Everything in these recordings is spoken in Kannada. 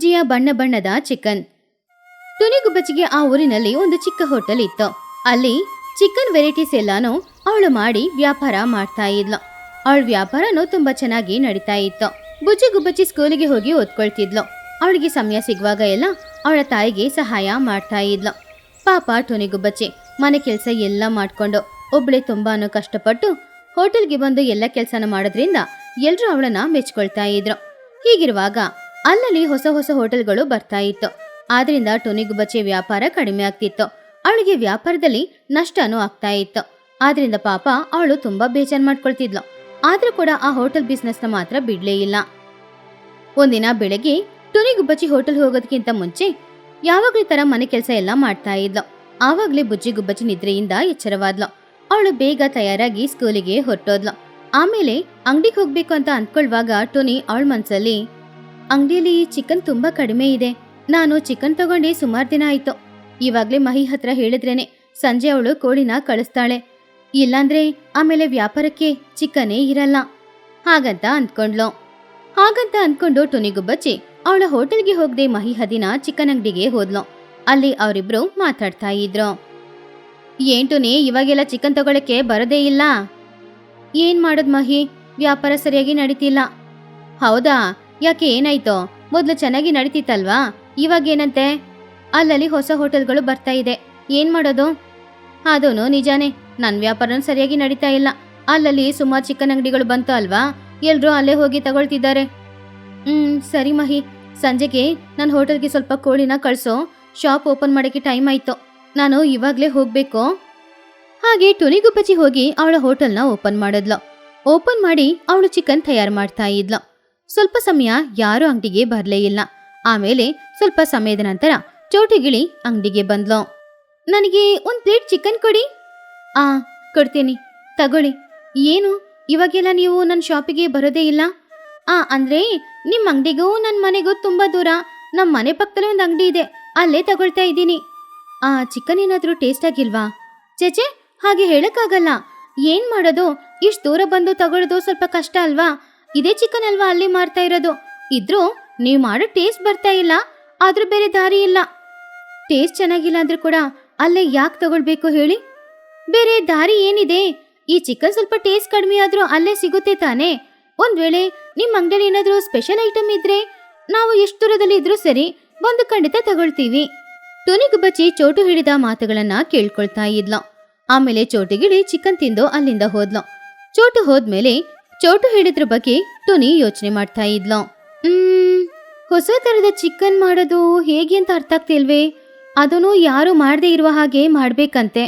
ಬುಜ್ಜಿಯ ಬಣ್ಣ ಬಣ್ಣದ ಚಿಕನ್. ತುನಿಗುಬ್ಬಚ್ಚಿಗೆ ಆ ಊರಿನಲ್ಲಿ ಒಂದು ಚಿಕ್ಕ ಹೋಟೆಲ್ ಇತ್ತು. ಅಲ್ಲಿ ಚಿಕನ್ ವೆರೈಟೀಸ್ ಎಲ್ಲಾನು ಅವಳು ಮಾಡಿ ವ್ಯಾಪಾರ ಮಾಡ್ತಾ ಇದ್ಲು. ಅವಳ ವ್ಯಾಪಾರನೂ ತುಂಬಾ ಚೆನ್ನಾಗಿ ನಡೀತಾ ಇತ್ತು. ಬುಜ್ಜಿ ಗುಬ್ಬಚ್ಚಿ ಸ್ಕೂಲಿಗೆ ಹೋಗಿ ಓದ್ಕೊಳ್ತಿದ್ಲು. ಅವಳಿಗೆ ಸಮಯ ಸಿಗುವಾಗ ಎಲ್ಲ ಅವಳ ತಾಯಿಗೆ ಸಹಾಯ ಮಾಡ್ತಾ ಇದ್ಲು. ಪಾಪ ಟುನಿಗುಬ್ಬಚ್ಚಿ ಮನೆ ಕೆಲಸ ಎಲ್ಲ ಮಾಡ್ಕೊಂಡು ಒಬ್ಳೆ ತುಂಬಾನು ಕಷ್ಟಪಟ್ಟು ಹೋಟೆಲ್ಗೆ ಬಂದು ಎಲ್ಲ ಕೆಲಸನ ಮಾಡೋದ್ರಿಂದ ಎಲ್ಲರೂ ಅವಳನ್ನ ಮೆಚ್ಕೊಳ್ತಾ ಇದ್ರು. ಹೀಗಿರುವಾಗ ಅಲ್ಲಲ್ಲಿ ಹೊಸ ಹೊಸ ಹೋಟೆಲ್ಗಳು ಬರ್ತಾ ಇತ್ತು. ಆದ್ರಿಂದ ಟೊನಿಗುಬ್ಬಚ್ಚಿ ವ್ಯಾಪಾರ ಕಡಿಮೆ ಆಗ್ತಿತ್ತು. ಅವಳಿಗೆ ವ್ಯಾಪಾರದಲ್ಲಿ ನಷ್ಟನೂ ಆಗ್ತಾ ಇತ್ತು. ಆದ್ರಿಂದ ಪಾಪ ಅವಳು ತುಂಬಾ ಬೇಜಾರ್ ಮಾಡ್ಕೊಳ್ತಿದ್ಲು. ಆದ್ರೂ ಕೂಡ ಆ ಹೋಟೆಲ್ ಬಿಸ್ನೆಸ್ನ ಮಾತ್ರ ಬಿಡ್ಲೇ ಇಲ್ಲ. ಒಂದಿನ ಬೆಳಗ್ಗೆ ಟುನಿಗುಬ್ಬಚ್ಚಿ ಹೋಟೆಲ್ ಹೋಗೋದಕ್ಕಿಂತ ಮುಂಚೆ ಯಾವಾಗ್ಲೂ ತರ ಮನೆ ಕೆಲಸ ಎಲ್ಲ ಮಾಡ್ತಾ ಇದ್ಲು. ಆವಾಗ್ಲೇ ಬುಜ್ಜಿ ಗುಬ್ಬಚ್ಚಿ ನಿದ್ರೆಯಿಂದ ಎಚ್ಚರವಾದ್ಲು. ಅವಳು ಬೇಗ ತಯಾರಾಗಿ ಸ್ಕೂಲಿಗೆ ಹೊರಟೋದ್ಲು. ಆಮೇಲೆ ಅಂಗಡಿಗೆ ಹೋಗ್ಬೇಕು ಅಂತ ಅನ್ಕೊಳ್ವಾಗ ಟೊನಿ ಅವಳ ಮನ್ಸಲ್ಲಿ ಅಂಗಡಿಯಲ್ಲಿ ಚಿಕನ್ ತುಂಬಾ ಕಡಿಮೆ ಇದೆ. ನಾನು ಚಿಕನ್ ತಗೊಂಡು ಸುಮಾರು ದಿನ ಆಯ್ತು. ಇವಾಗ್ಲೇ ಮಹಿ ಹತ್ರ ಹೇಳಿದ್ರೇನೆ, ಸಂಜೆ ಅವಳು ಕೋಳಿನ ಕಳಿಸ್ತಾಳೆ. ಇಲ್ಲಾಂದ್ರೆ ಆಮೇಲೆ ವ್ಯಾಪಾರಕ್ಕೆ ಚಿಕನೇ ಇರಲ್ಲ. ಹಾಗಂತ ಅಂದ್ಕೊಂಡ್ಲು. ಹಾಗಂತ ಅಂದ್ಕೊಂಡು ಟೊನಿಗುಬ್ಬಚ್ಚಿ ಅವಳ ಹೋಟೆಲ್ಗೆ ಹೋಗದೆ ಮಹಿ ಹದಿನ ಚಿಕನ್ ಅಂಗಡಿಗೆ ಹೋದ್ಲು. ಅಲ್ಲಿ ಅವರಿಬ್ರು ಮಾತಾಡ್ತಾ ಇದ್ರು. ಏನ್ ಟುನಿ, ಇವಾಗೆಲ್ಲ ಚಿಕನ್ ತಗೊಳಕ್ಕೆ ಬರದೇ ಇಲ್ಲ? ಏನ್ ಮಾಡೋದ್ ಮಹಿ? ವ್ಯಾಪಾರ ಸರಿಯಾಗಿ ನಡೀತಿಲ್ಲ. ಹೌದಾ? ಯಾಕೆ ಏನಾಯ್ತು? ಮೊದಲು ಚೆನ್ನಾಗಿ ನಡೀತಿತ್ತಲ್ವಾ? ಇವಾಗೇನಂತೆ ಅಲ್ಲಲ್ಲಿ ಹೊಸ ಹೋಟೆಲ್ಗಳು ಬರ್ತಾ ಇದೆ. ಏನ್ ಮಾಡೋದು? ಅದೂ ನಿಜಾನೇ. ನನ್ನ ವ್ಯಾಪಾರನೂ ಸರಿಯಾಗಿ ನಡೀತಾ ಇಲ್ಲ. ಅಲ್ಲಲ್ಲಿ ಸುಮಾರು ಚಿಕನ್ ಅಂಗಡಿಗಳು ಬಂತು ಅಲ್ವಾ? ಎಲ್ಲರೂ ಅಲ್ಲೇ ಹೋಗಿ ತಗೊಳ್ತಿದ್ದಾರೆ. ಹ್ಮ್, ಸರಿ ಮಹಿ. ಸಂಜೆಗೆ ನನ್ನ ಹೋಟೆಲ್ಗೆ ಸ್ವಲ್ಪ ಕೋಳಿನ ಕಳ್ಸೋ. ಶಾಪ್ ಓಪನ್ ಮಾಡಕ್ಕೆ ಟೈಮ್ ಆಯ್ತು. ನಾನು ಇವಾಗ್ಲೇ ಹೋಗ್ಬೇಕು. ಹಾಗೆ ಟುನಿಗುಪ್ಪಚಿ ಹೋಗಿ ಅವಳ ಹೋಟೆಲ್ನ ಓಪನ್ ಮಾಡಿದ್ಲು. ಓಪನ್ ಮಾಡಿ ಅವಳು ಚಿಕನ್ ತಯಾರು ಮಾಡ್ತಾ ಇದ್ಲು. ಸ್ವಲ್ಪ ಸಮಯ ಯಾರೂ ಅಂಗಡಿಗೆ ಬರಲೇ ಇಲ್ಲ. ಆಮೇಲೆ ಸ್ವಲ್ಪ ಸಮಯದ ನಂತರ ಚೌಟಿಗಿಳಿ ಅಂಗಡಿಗೆ ಬಂದ್ಲು. ನನಗೆ ಒಂದು ಪ್ಲೇಟ್ ಚಿಕನ್ ಕೊಡಿ. ಆ, ಕೊಡ್ತೀನಿ. ತಗೊಳ್ಳಿ. ಏನು? ಇವಾಗೆಲ್ಲ ನೀವು ನನ್ನ ಶಾಪಿಗೆ ಬರೋದೇ ಇಲ್ಲ? ಆ, ಅಂದ್ರೆ ನಿಮ್ಮ ಅಂಗಡಿಗೂ ನನ್ನ ಮನೆಗೂ ತುಂಬಾ ದೂರ. ನಮ್ಮ ಮನೆ ಪಕ್ಕದಲ್ಲೇ ಒಂದು ಅಂಗಡಿ ಇದೆ. ಅಲ್ಲೇ ತಗೊಳ್ತಾ ಇದ್ದೀನಿ. ಆ, ಚಿಕನ್ ಏನಾದರೂ ಟೇಸ್ಟ್ ಆಗಿಲ್ವಾ? ಚೇಚೆ ಹಾಗೆ ಹೇಳಕ್ಕಾಗಲ್ಲ. ಏನ್ ಮಾಡೋದು? ಇಷ್ಟು ದೂರ ಬಂದು ತಗೊಳ್ಳೋದು ಸ್ವಲ್ಪ ಕಷ್ಟ ಅಲ್ವಾ? ಇದೇ ಚಿಕನ್ ಅಲ್ವಾ ಅಲ್ಲಿ ಮಾರ್ತಾ ಇರೋದು? ಇದ್ರೂ ನೀವು ಮಾಡೋ ಟೇಸ್ಟ್ ಬರ್ತಾ ಇಲ್ಲ. ಆದ್ರೂ ಬೇರೆ ದಾರಿ ಇಲ್ಲ. ಟೇಸ್ಟ್ ಚೆನ್ನಾಗಿಲ್ಲ ಅಂದ್ರೂ ಕೂಡ ಅಲ್ಲೇ ಯಾಕೆ ತಗೊಳ್ಬೇಕು ಹೇಳಿ? ಬೇರೆ ದಾರಿ ಏನಿದೆ? ಈ ಚಿಕನ್ ಸ್ವಲ್ಪ ಟೇಸ್ಟ್ ಕಡಿಮೆ ಆದ್ರೂ ಅಲ್ಲೇ ಸಿಗುತ್ತೆ ತಾನೇ? ಒಂದ್ ವೇಳೆ ನಿಮ್ಮ ಅಂಗಡಿಯಲ್ಲಿ ಏನಾದ್ರೂ ಸ್ಪೆಷಲ್ ಐಟಮ್ ಇದ್ರೆ ನಾವು ಎಷ್ಟು ದೂರದಲ್ಲಿ ಇದ್ರೂ ಸರಿ ಬಂದು ಖಂಡಿತ ತಗೊಳ್ತೀವಿ. ಟುನಿಗುಬ್ಬಚ್ಚಿ ಚೋಟು ಹಿಡಿದ ಮಾತುಗಳನ್ನ ಕೇಳ್ಕೊಳ್ತಾ ಇದ್ಲ. ಆಮೇಲೆ ಚೋಟಿಗಿಳಿ ಚಿಕನ್ ತಿಂದು ಅಲ್ಲಿಂದ ಹೋದ್ಲು. ಚೋಟು ಹೋದ್ಮೇಲೆ ಚೋಟು ಹೇಳಿದ್ರ ಬಗ್ಗೆ ಟೊನಿ ಯೋಚನೆ ಮಾಡ್ತಾ ಇದ್ಲು. ಹ್ಮ್, ಹೊಸ ತರದ ಚಿಕನ್ ಮಾಡೋದು ಹೇಗೆ ಅಂತ ಅರ್ಥ ಆಗ್ತಿಲ್ವೇ? ಅದನ್ನು ಯಾರು ಮಾಡದೇ ಇರುವ ಹಾಗೆ ಮಾಡ್ಬೇಕಂತೆ.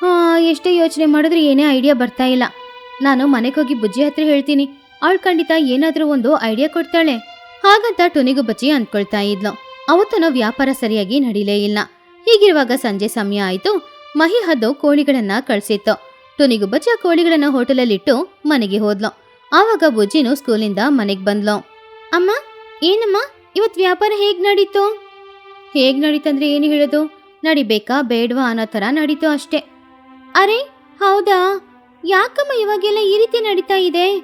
ಹಾ, ಎಷ್ಟೇ ಯೋಚನೆ ಮಾಡಿದ್ರೆ ಏನೇ ಐಡಿಯಾ ಬರ್ತಾ ಇಲ್ಲ. ನಾನು ಮನೆಗೆ ಹೋಗಿ ಬುಜ್ಜಿ ಹತ್ರ ಹೇಳ್ತೀನಿ. ಅವಳು ಖಂಡಿತ ಏನಾದ್ರೂ ಒಂದು ಐಡಿಯಾ ಕೊಡ್ತಾಳೆ. ಹಾಗಂತ ಟೊನಿಗೂ ಬಜ್ಜಿ ಅಂದ್ಕೊಳ್ತಾ ಇದ್ಲು. ಅವತ್ತನ ವ್ಯಾಪಾರ ಸರಿಯಾಗಿ ನಡೀಲೇ ಇಲ್ಲ. ಹೀಗಿರುವಾಗ ಸಂಜೆ ಸಮಯ ಆಯಿತು. ಮಹಿ ಹದ್ದು ಕೋಳಿಗಳನ್ನ ಕಳ್ಸಿತ್ತು. ಟುನಿಗು ಬಚ್ಚ ಕೋಳಿಗಳನ್ನ ಹೋಟೆಲಲ್ಲಿಟ್ಟು ಮನೆಗೆ ಹೋದ್ಲು. ಆವಾಗ ಬುಜ್ಜಿನು ಸ್ಕೂಲಿಂದ ಮನೆಗೆ ಬಂದ್ಲು. ಅಮ್ಮ, ಏನಮ್ಮ, ಇವತ್ ವ್ಯಾಪಾರ ಹೇಗ್ ನಡೀತು? ಹೇಗ್ ನಡೀತಂದ್ರೆ ಏನು ಹೇಳೋದು? ನಡಿಬೇಕಾ ಬೇಡ್ವಾ ಅನ್ನೋ ಥರ ನಡೀತು ಅಷ್ಟೇ. ಅರೆ, ಹೌದಾ? ಯಾಕಮ್ಮ ಇವಾಗೆಲ್ಲ ಈ ರೀತಿ ನಡೀತಾ ಇದೆ?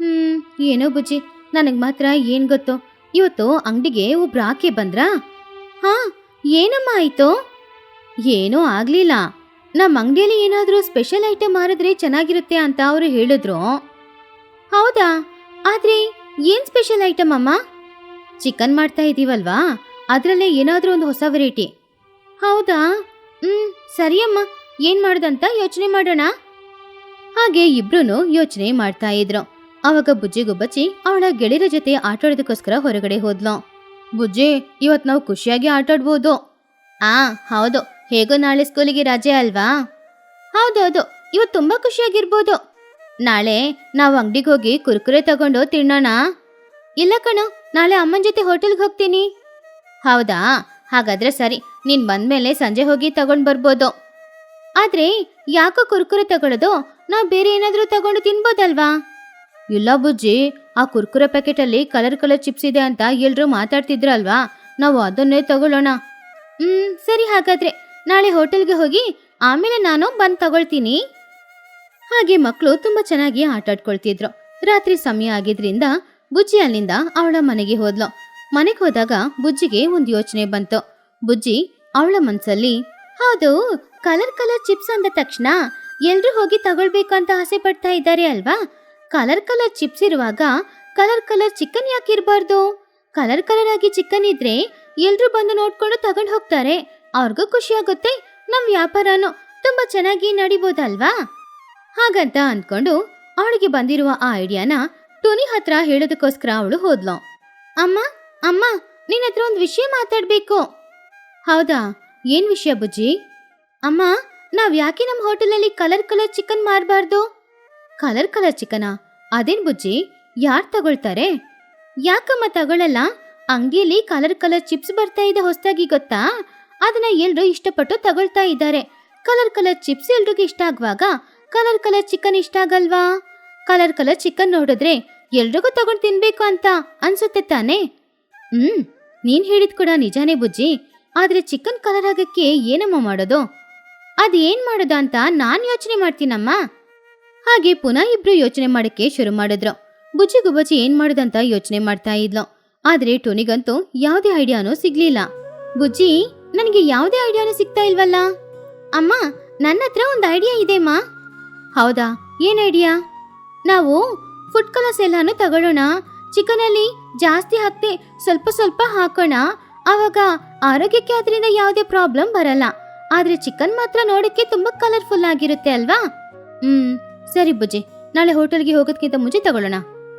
ಹ್ಮ್, ಏನೋ ಬುಜ್ಜಿ, ನನಗ್ ಮಾತ್ರ ಏನ್ ಗೊತ್ತು? ಇವತ್ತು ಅಂಗಡಿಗೆ ಒಬ್ರು ಆಕೆ ಬಂದ್ರಾ? ಹಾ, ಏನಮ್ಮ ಆಯ್ತು? ಏನೂ ಆಗ್ಲಿಲ್ಲ. ನಮ್ಮ ಅಂಗಡಿಯಲ್ಲಿ ಏನಾದರೂ ಸ್ಪೆಷಲ್ ಐಟಮ್ ಮಾರಿದ್ರೆ ಚೆನ್ನಾಗಿರುತ್ತೆ ಅಂತ ಅವರು ಹೇಳಿದ್ರು. ಹೌದಾ? ಆದರೆ ಏನು ಸ್ಪೆಷಲ್ ಐಟಮ್ ಅಮ್ಮ? ಚಿಕನ್ ಮಾಡ್ತಾ ಇದ್ದೀವಲ್ವಾ ಅದರಲ್ಲೇ ಏನಾದರೂ ಒಂದು ಹೊಸ ವೆರೈಟಿ. ಹೌದಾ? ಹ್ಮ್ ಸರಿಯಮ್ಮ ಏನು ಮಾಡ್ದಂತ ಯೋಚನೆ ಮಾಡೋಣ. ಹಾಗೆ ಇಬ್ರು ಯೋಚನೆ ಮಾಡ್ತಾ ಇದ್ರು. ಅವಾಗ ಬುಜ್ಜಿ ಗುಬ್ಬಚ್ಚಿ ಅವಳ ಗೆಳೆಯರ ಜೊತೆ ಆಟಾಡೋದಕ್ಕೋಸ್ಕರ ಹೊರಗಡೆ ಹೋದ್ಲು. ಬುಜ್ಜಿ ಇವತ್ತು ನಾವು ಖುಷಿಯಾಗಿ ಆಟಾಡ್ಬೋದು ಆ, ಹೌದು. ಹೇಗೋ ನಾಳೆ ಸ್ಕೂಲಿಗೆ ರಜೆ ಅಲ್ವಾ? ಹೌದೌದು ಇವತ್ತು ತುಂಬಾ ಖುಷಿಯಾಗಿರ್ಬೋದು. ನಾಳೆ ನಾವು ಅಂಗಡಿಗೆ ಹೋಗಿ ಕುರ್ಕುರೆ ತಗೊಂಡು ತಿನ್ನೋಣ. ಇಲ್ಲ ಕಣ, ನಾಳೆ ಅಮ್ಮನ ಜೊತೆ ಹೋಟೆಲ್ಗೆ ಹೋಗ್ತೀನಿ. ಹೌದಾ? ಹಾಗಾದ್ರೆ ಸರಿ, ನೀನ್ ಬಂದ್ಮೇಲೆ ಸಂಜೆ ಹೋಗಿ ತಗೊಂಡು ಬರ್ಬೋದು. ಆದ್ರೆ ಯಾಕೋ ಕುರ್ಕುರೆ ತಗೊಳ್ಳೋದು ನಾವು ಬೇರೆ ಏನಾದರೂ ತಗೊಂಡು ತಿನ್ಬೋದಲ್ವಾ? ಇಲ್ಲ ಬುಜ್ಜಿ, ಆ ಕುರ್ಕುರೆ ಪ್ಯಾಕೆಟ್ ಅಲ್ಲಿ ಕಲರ್ ಕಲರ್ ಚಿಪ್ಸ್ ಇದೆ ಅಂತ ಎಲ್ಲರೂ ಮಾತಾಡ್ತಿದ್ರಲ್ವಾ? ನಾವು ಅದನ್ನೇ ತಗೊಳ್ಳೋಣ. ಹ್ಮ್, ಸರಿ ಹಾಗಾದ್ರೆ. ನಾಳೆ ಹೋಟೆಲ್ಗೆ ಹೋಗಿ ಆಮೇಲೆ ನಾನು ಬಂದು ತಗೊಳ್ತೀನಿ. ಹಾಗೆ ಮಕ್ಕಳು ತುಂಬಾ ಚೆನ್ನಾಗಿ ಆಟ ಆಡ್ಕೊಳ್ತಿದ್ರು. ರಾತ್ರಿ ಸಮಯ ಆಗಿದ್ರಿಂದ ಬುಜ್ಜಿ ಅಲ್ಲಿಂದ ಅವಳ ಮನೆಗೆ ಹೋದ್ಲು. ಮನೆಗೆ ಹೋದಾಗ ಬುಜ್ಜಿಗೆ ಒಂದು ಯೋಚನೆ ಬಂತು. ಬುಜ್ಜಿ, ಅವಳ ಮನಸ್ಸಲ್ಲಿ ಹೌದು, ಕಲರ್ ಕಲರ್ ಚಿಪ್ಸ್ ಅಂದ ತಕ್ಷಣ ಎಲ್ರೂ ಹೋಗಿ ತಗೊಳ್ಬೇಕು ಅಂತ ಆಸೆ ಪಡ್ತಾ ಇದ್ದಾರೆ ಅಲ್ವಾ? ಕಲರ್ ಕಲರ್ ಚಿಪ್ಸ್ ಇರುವಾಗ ಕಲರ್ ಕಲರ್ ಚಿಕನ್ ಯಾಕೆ ಇರಬಾರ್ದು? ಕಲರ್ ಕಲರ್ ಆಗಿ ಚಿಕನ್ ಇದ್ರೆ ಎಲ್ರೂ ಬಂದು ನೋಡ್ಕೊಂಡು ತಗೊಂಡು ಹೋಗ್ತಾರೆ. ಅವ್ರಿಗೂ ಖುಷಿಯಾಗುತ್ತೆ ನಮ್ಮ ನಮ್ ವ್ಯಾಪಾರನೂ ತುಂಬಾ ಚೆನ್ನಾಗಿ ನಡಿಬೋದಲ್ವಾ? ಹಾಗಂತ ಅಂದ್ಕೊಂಡು ಅವಳಿಗೆ ಬಂದಿರುವ ಆ ಐಡಿಯಾನ ಟೋನಿ ಹತ್ರ ಹೇಳೋದಕ್ಕೋಸ್ಕರ ಅವಳು ಹೋದ್ಲು. ಅಮ್ಮ ಅಮ್ಮ ನಿನ್ನ ಹತ್ರ ಒಂದು ವಿಷಯ ಮಾತಾಡ್ಬೇಕು. ಹೌದಾ? ಏನ್ ವಿಷಯ ಬುಜ್ಜಿ? ಅಮ್ಮ, ನಾವ್ ಯಾಕೆ ನಮ್ಮ ಹೋಟೆಲಲ್ಲಿ ಕಲರ್ ಕಲರ್ ಚಿಕನ್ ಮಾರಬಾರ್ದು? ಕಲರ್ ಕಲರ್ ಚಿಕನಾ? ಅದೇನ್ ಬುಜ್ಜಿ? ಯಾರು ತಗೊಳ್ತಾರೆ? ಯಾಕಮ್ಮ ತಗೊಳ್ಳಲ್ಲ ಅಂಗಡಿಯಲ್ಲಿ ಕಲರ್ ಕಲರ್ ಚಿಪ್ಸ್ ಬರ್ತಾ ಇದೆ ಹೊಸದಾಗಿ, ಗೊತ್ತಾ? ಅದನ್ನ ಎಲ್ಲರೂ ಇಷ್ಟಪಟ್ಟು ತಗೊಳ್ತಾ ಇದ್ದಾರೆ. ಕಲರ್ ಕಲರ್ ಚಿಪ್ಸ್ ಎಲ್ರಿಗೂ ಇಷ್ಟ ಆಗುವಾಗ ಕಲರ್ ಕಲರ್ ಚಿಕನ್ ಇಷ್ಟ ಆಗಲ್ವಾ? ಕಲರ್ ಕಲರ್ ಚಿಕನ್ ನೋಡಿದ್ರೆ ಎಲ್ರಿಗೂ ತಗೊಂಡು ತಿನ್ಬೇಕು ಅಂತ ಅನ್ಸುತ್ತೆ ತಾನೇ? ಹ್ಮ್, ನೀನ್ ಹೇಳಿದ್ ಕೂಡ ನಿಜಾನೇ ಬುಜ್ಜಿ. ಆದ್ರೆ ಚಿಕನ್ ಕಲರ್ ಆಗಕ್ಕೆ ಏನಮ್ಮ ಮಾಡೋದು? ಅದೇನ್ ಮಾಡೋದು ಅಂತ ನಾನ್ ಯೋಚನೆ ಮಾಡ್ತೀನಮ್ಮ. ಹಾಗೆ ಪುನಃ ಇಬ್ರು ಯೋಚನೆ ಮಾಡಕ್ಕೆ ಶುರು ಮಾಡಿದ್ರು. ಬುಜ್ಜಿ ಏನು ಏನ್ ಮಾಡೋದಂತ ಯೋಚನೆ ಮಾಡ್ತಾ ಇದ್ಲು. ಆದ್ರೆ ಟೋನಿಗಂತೂ ಯಾವುದೇ ಐಡಿಯಾನೂ ಸಿಗ್ಲಿಲ್ಲ. ಬುಜ್ಜಿ ನನಗೆ ಯಾವುದೇ ಐಡಿಯಾನೂ ಸಿಗ್ತಾ ಇಲ್ವಲ್ಲ? ಅಮ್ಮ, ನನ್ನ ಹತ್ರ ಒಂದು ಐಡಿಯಾ ಇದೆ, ಮಾ. ಹೌದಾ? ಏನು ಐಡಿಯಾ? ನಾವು ಫುಡ್ ಕಲರ್ಸ್ ಎಲ್ಲಾನು ತಗೊಳ್ಳೋಣ. ಚಿಕನಲ್ಲಿ ಜಾಸ್ತಿ ಹಾಕ್ತೆ ಸ್ವಲ್ಪ ಸ್ವಲ್ಪ ಹಾಕೋಣ. ಆವಾಗ ಆರೋಗ್ಯಕ್ಕೆ ಅದರಿಂದ ಯಾವುದೇ ಪ್ರಾಬ್ಲಮ್ ಬರಲ್ಲ. ಆದ್ರೆ ಚಿಕನ್ ಮಾತ್ರ ನೋಡಕ್ಕೆ ತುಂಬಾ ಕಲರ್ಫುಲ್ ಆಗಿರುತ್ತೆ ಅಲ್ವಾ? ಹ್ಮ್, ಸರಿ ಬುಜ್ಜಿ ನಾಳೆ ಹೋಟೆಲ್ಗೆ ಹೋಗೋದಕ್ಕಿಂತ ಮುಂಚೆ ತಗೊಳ್ಳೋಣ.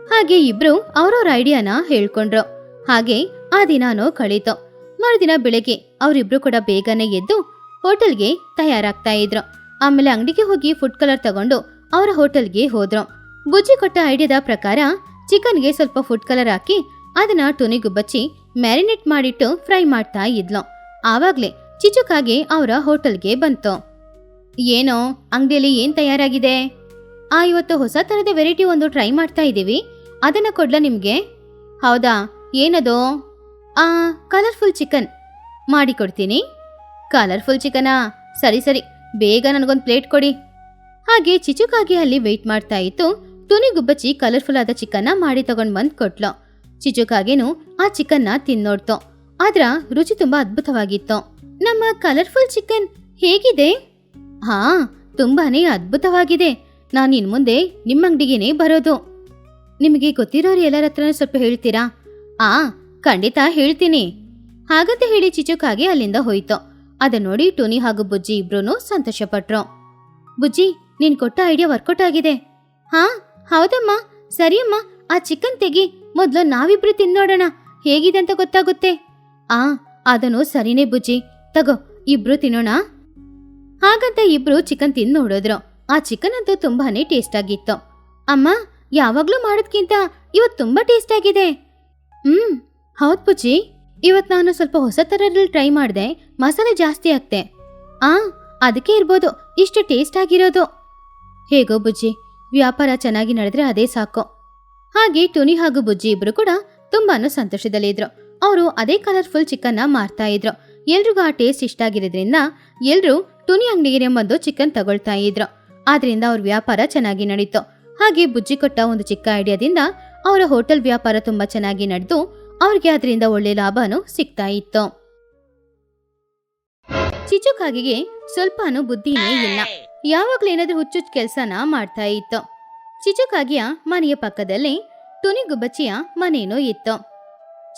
ಹಾಗೆ ಇಬ್ರು ಅವ್ರವ್ರ ಐಡಿಯಾನ ಹೇಳ್ಕೊಂಡ್ರು. ಹಾಗೆ ಆ ದಿನಾನೂ ಕಳೀತು. ಮರುದಿನ ಬೆಳಗ್ಗೆ ಅವರಿಬ್ರು ಕೂಡ ಬೇಗನೆ ಎದ್ದು ಹೋಟೆಲ್ಗೆ ತಯಾರಾಗ್ತಾ ಇದ್ರು. ಆಮೇಲೆ ಅಂಗಡಿಗೆ ಹೋಗಿ ಫುಡ್ ಕಲರ್ ತಗೊಂಡು ಅವರ ಹೋಟೆಲ್ಗೆ ಹೋದ್ರು. ಬುಜ್ಜಿ ಕೊಟ್ಟ ಐಡಿಯಾದ ಪ್ರಕಾರ ಚಿಕನ್ಗೆ ಸ್ವಲ್ಪ ಫುಡ್ ಕಲರ್ ಹಾಕಿ ಅದನ್ನ ಟುನಿಗು ಬಚ್ಚಿ ಮ್ಯಾರಿನೇಟ್ ಮಾಡಿಟ್ಟು ಫ್ರೈ ಮಾಡ್ತಾ ಇದ್ಲು. ಆವಾಗ್ಲೇ ಚಿಚುಕಾಗೆ ಅವರ ಹೋಟೆಲ್ಗೆ ಬಂತು. ಏನೋ, ಅಂಗಡಿಯಲ್ಲಿ ಏನ್ ತಯಾರಾಗಿದೆ? ಆ, ಇವತ್ತು ಹೊಸ ತರದ ವೆರೈಟಿ ಒಂದು ಟ್ರೈ ಮಾಡ್ತಾ ಇದ್ದೀವಿ ಅದನ್ನ ಕೊಡ್ಲಾ ನಿಮ್ಗೆ? ಹೌದಾ, ಏನದು? ಆ ಕಲರ್ಫುಲ್ ಚಿಕನ್ ಮಾಡಿಕೊಡ್ತೀನಿ. ಕಲರ್ಫುಲ್ ಚಿಕನಾ ಸರಿ ಸರಿ. ಬೇಗ ನನಗೊಂದು ಪ್ಲೇಟ್ ಕೊಡಿ. ಹಾಗೆ ಚಿಚುಕಾಗಿ ಅಲ್ಲಿ ವೆಯ್ಟ್ ಮಾಡ್ತಾ ಇತ್ತು. ತುನಿ ಗುಬ್ಬಚ್ಚಿ ಕಲರ್ಫುಲ್ ಆದ ಚಿಕನ್ನ ಮಾಡಿ ತಗೊಂಡು ಬಂದು ಕೊಟ್ಲು. ಚಿಚುಕಾಗೇನು ಆ ಚಿಕನ್ನ ತಿನ್ನೋಡ್ತು. ಆದ್ರ ರುಚಿ ತುಂಬಾ ಅದ್ಭುತವಾಗಿತ್ತು. ನಮ್ಮ ಕಲರ್ಫುಲ್ ಚಿಕನ್ ಹೇಗಿದೆ? ಹಾ, ತುಂಬಾನೇ ಅದ್ಭುತವಾಗಿದೆ. ನಾನು ಇನ್ ಮುಂದೆ ನಿಮ್ಮ ಅಂಗಡಿಗೇನೆ ಬರೋದು. ನಿಮಗೆ ಗೊತ್ತಿರೋರು ಎಲ್ಲರ ಹತ್ರನೂ ಸ್ವಲ್ಪ ಹೇಳ್ತೀರಾ? ಆ ಖಂಡಿತ ಹೇಳ್ತೀನಿ. ಹಾಗಂತ ಹೇಳಿ ಚಿಚುಕಾಗಿ ಅಲ್ಲಿಂದ ಹೋಯ್ತು. ಅದನ್ನ ನೋಡಿ ಟೋನಿ ಹಾಗೂ ಬುಜ್ಜಿ ಇಬ್ರು ಸಂತೋಷಪಟ್ರು. ಬುಜ್ಜಿ, ನೀನ್ ಕೊಟ್ಟ ಐಡಿಯಾ ವರ್ಕೌಟ್ ಆಗಿದೆ. ಹಾ, ಹೌದಮ್ಮ. ಸರಿಯಮ್ಮ. ಆ ಚಿಕನ್ ತೆಗಿ. ಮೊದ್ಲು ನಾವಿಬ್ರು ತಿನ್ನೋಡೋಣ. ಹೇಗಿದೆ ಅಂತ ಗೊತ್ತಾಗುತ್ತೆ. ಆ, ಅದನ್ನು ಸರಿನೇ ಬುಜ್ಜಿ. ತಗೋ, ಇಬ್ರು ತಿನ್ನೋಣ. ಹಾಗಂತ ಇಬ್ರು ಚಿಕನ್ ತಿಂದು ನೋಡಿದ್ರು. ಆ ಚಿಕನ್ ಅಂತೂ ತುಂಬಾನೇ ಟೇಸ್ಟ್ ಆಗಿತ್ತು. ಅಮ್ಮ, ಯಾವಾಗ್ಲೂ ಮಾಡೋದ್ಕಿಂತ ಇವತ್ತು ತುಂಬಾ ಟೇಸ್ಟ್ ಆಗಿದೆ. ಹ್ಮ್. ಹೌದ್ ಬುಜ್ಜಿ ಇವತ್ ನಾನು ಸ್ವಲ್ಪ ಹೊಸ ಥರದಲ್ಲಿ ಟ್ರೈ ಮಾಡಿದೆ, ಮಸಾಲೆ ಜಾಸ್ತಿ ಆಗ್ತೆ. ಆ, ಅದಕ್ಕೆ ಇರ್ಬೋದು, ಇಷ್ಟು ಟೇಸ್ಟ್ ಆಗಿರೋದು. ಹೇಗೋ ಬುಜ್ಜಿ ವ್ಯಾಪಾರ ಚೆನ್ನಾಗಿ ನಡೆದ್ರೆ ಅದೇ ಸಾಕು. ಹಾಗೆ ಟುನಿ ಹಾಗೂ ಬುಜ್ಜಿ ಇಬ್ರು ಕೂಡ ತುಂಬಾನು ಸಂತೋಷದಲ್ಲಿದ್ರು ಅವರು ಅದೇ ಕಲರ್ಫುಲ್ ಚಿಕನ್ನ ಮಾರ್ತಾ ಇದ್ರು. ಎಲ್ರಿಗೂ ಆ ಟೇಸ್ಟ್ ಇಷ್ಟ ಆಗಿರೋದ್ರಿಂದ ಎಲ್ಲರೂ ಟುನಿ ಅಂಗಡಿಗೆ ಬಂದು ಚಿಕನ್ ತಗೊಳ್ತಾ ಇದ್ರು. ಆದ್ರಿಂದ ಅವ್ರ ವ್ಯಾಪಾರ ಚೆನ್ನಾಗಿ ನಡೀತು. ಹಾಗೆ ಬುಜ್ಜಿ ಕೊಟ್ಟ ಒಂದು ಚಿಕ್ಕ ಐಡಿಯಾದಿಂದ ಅವರ ಹೋಟೆಲ್ ವ್ಯಾಪಾರ ತುಂಬಾ ಚೆನ್ನಾಗಿ ನಡೆದು ಅವ್ರಿಗೆ ಅದರಿಂದ ಒಳ್ಳೆ ಲಾಭನೂ ಸಿಗ್ತಾ ಇತ್ತು. ಚಿಚುಕಾಗಿಗೆ ಸ್ವಲ್ಪನೂ ಬುದ್ಧಿನೇ ಇಲ್ಲ. ಯಾವಾಗ್ಲೂ ಏನಾದ್ರೂ ಹುಚ್ಚುಚ್ಚ ಕೆಲಸನ ಮಾಡ್ತಾ ಇತ್ತು. ಚಿಚುಕಾಗಿಯ ಮನೆಯ ಪಕ್ಕದಲ್ಲಿ ಟುನಿಗುಬ್ಬಚ್ಚಿಯ ಮನೇನೂ ಇತ್ತು.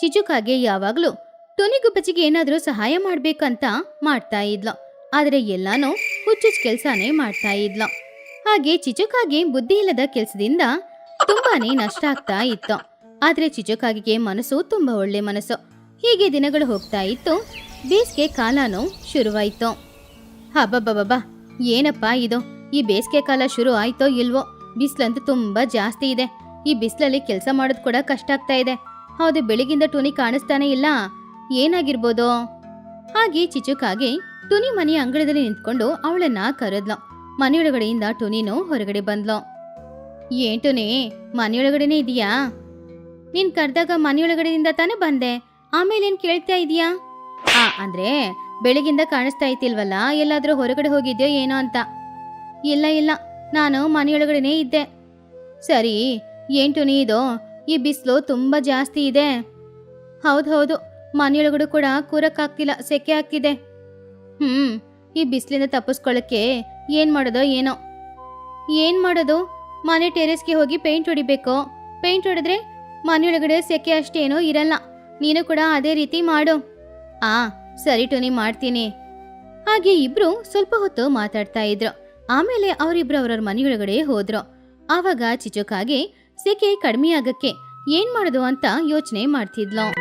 ಚಿಚುಕಾಗೆ ಯಾವಾಗ್ಲೂ ಟುನಿಗುಬ್ಬಚ್ಚಿಗೆ ಏನಾದ್ರೂ ಸಹಾಯ ಮಾಡ್ಬೇಕಂತ ಮಾಡ್ತಾ ಇದ್ಲು. ಆದರೆ ಎಲ್ಲಾನು ಹುಚ್ಚುಚ್ಚು ಕೆಲಸನೇ ಮಾಡ್ತಾ ಇದ್ಲು. ಹಾಗೆ ಚಿಚುಕಾಗೆ ಬುದ್ಧಿ ಇಲ್ಲದ ಕೆಲಸದಿಂದ ತುಂಬಾನೇ ನಷ್ಟ ಆಗ್ತಾ ಇತ್ತು. ಆದ್ರೆ ಚಿಚುಕಾಗಿಗೆ ಮನಸ್ಸು ತುಂಬಾ ಒಳ್ಳೆ ಮನಸ್ಸು. ಹೀಗೆ ದಿನಗಳು ಹೋಗ್ತಾ ಇತ್ತು. ಬೇಸಿಗೆ ಕಾಲನೂ ಶುರುವಾಯ್ತು. ಹಬ್ಬಬ್ಬಬ್ಬಾ ಏನಪ್ಪಾ ಇದು? ಈ ಬೇಸಿಗೆ ಕಾಲ ಶುರು ಆಯ್ತೋ ಇಲ್ವೋ? ಬಿಸಿಲಂತೂ ತುಂಬಾ ಜಾಸ್ತಿ ಇದೆ. ಈ ಬಿಸಿಲಲ್ಲಿ ಕೆಲಸ ಮಾಡೋದು ಕೂಡ ಕಷ್ಟ ಆಗ್ತಾ ಇದೆ. ಹೌದು ಬೆಳಿಗಿಂದ ಟುನಿ ಕಾಣಿಸ್ತಾನೆ ಇಲ್ಲ. ಏನಾಗಿರ್ಬೋದು? ಹಾಗೆ ಚಿಚುಕಾಗಿ ಟುನಿ ಮನೆಯ ಅಂಗಳದಲ್ಲಿ ನಿಂತ್ಕೊಂಡು ಅವಳನ್ನ ಕರೆದ್ಲು. ಮನೆಯೊಳಗಡೆಯಿಂದ ಟುನಿನು ಹೊರಗಡೆ ಬಂದ್ಲು. ಏನ್ ಟುನಿ, ಮನೆಯೊಳಗಡೆನೆ ಇದೀಯಾ? ನೀನ್ ಕರೆದಾಗ ಮನೆಯೊಳಗಡೆಯಿಂದ ತಾನೇ ಬಂದೆ. ಆಮೇಲೆ ಏನ್ ಕೇಳ್ತಾ ಇದೀಯಾ? ಆ, ಅಂದ್ರೆ ಬೆಳಗಿಂದ ಕಾಣಿಸ್ತಾ ಇತ್ತಿಲ್ವಲ್ಲ ಎಲ್ಲಾದ್ರೂ ಹೊರಗಡೆ ಹೋಗಿದ್ಯೋ ಏನೋ ಅಂತ. ಇಲ್ಲ ಇಲ್ಲ, ನಾನು ಮನೆಯೊಳಗಡೆನೇ ಇದ್ದೆ. ಸರಿ ಏಂಟು ನೀ ಇದು? ಈ ಬಿಸಿಲು ತುಂಬಾ ಜಾಸ್ತಿ ಇದೆ. ಹೌದು ಹೌದು, ಮನೆಯೊಳಗಡೆ ಕೂಡ ಕೂರಕ್ಕಾಗ್ತಿಲ್ಲ ಸೆಕೆ ಆಗ್ತಿದೆ. ಹ್ಮ್, ಈ ಬಿಸಿಲಿಂದ ತಪ್ಪಿಸ್ಕೊಳ್ಳಕ್ಕೆ ಏನ್ ಮಾಡೋದೋ ಏನೋ. ಏನ್ ಮಾಡೋದು? ಮನೆ ಟೆರೆಸ್ಗೆ ಹೋಗಿ ಪೇಂಟ್ ಹೊಡಿಬೇಕು. ಪೇಂಟ್ ಹೊಡೆದ್ರೆ ಮನೆಯೊಳಗಡೆ ಸೆಕೆ ಅಷ್ಟೇನೋ ಇರಲ್ಲ. ನೀನು ಕೂಡ ಅದೇ ರೀತಿ ಮಾಡು. ಆ, ಸರಿ ಟೋನಿ, ಮಾಡ್ತೀನಿ. ಹಾಗೆ ಇಬ್ರು ಸ್ವಲ್ಪ ಹೊತ್ತು ಮಾತಾಡ್ತಾ ಇದ್ರು. ಆಮೇಲೆ ಅವರಿಬ್ರು ಅವ್ರವ್ರ ಮನೆಯೊಳಗಡೆ ಹೋದ್ರು. ಆವಾಗ ಚಿಚುಕಾಗೆ ಸೆಕೆ ಕಡಿಮೆ ಆಗಕ್ಕೆ ಏನ್ ಮಾಡೋದು ಅಂತ ಯೋಚನೆ ಮಾಡ್ತಿದ್ಲು.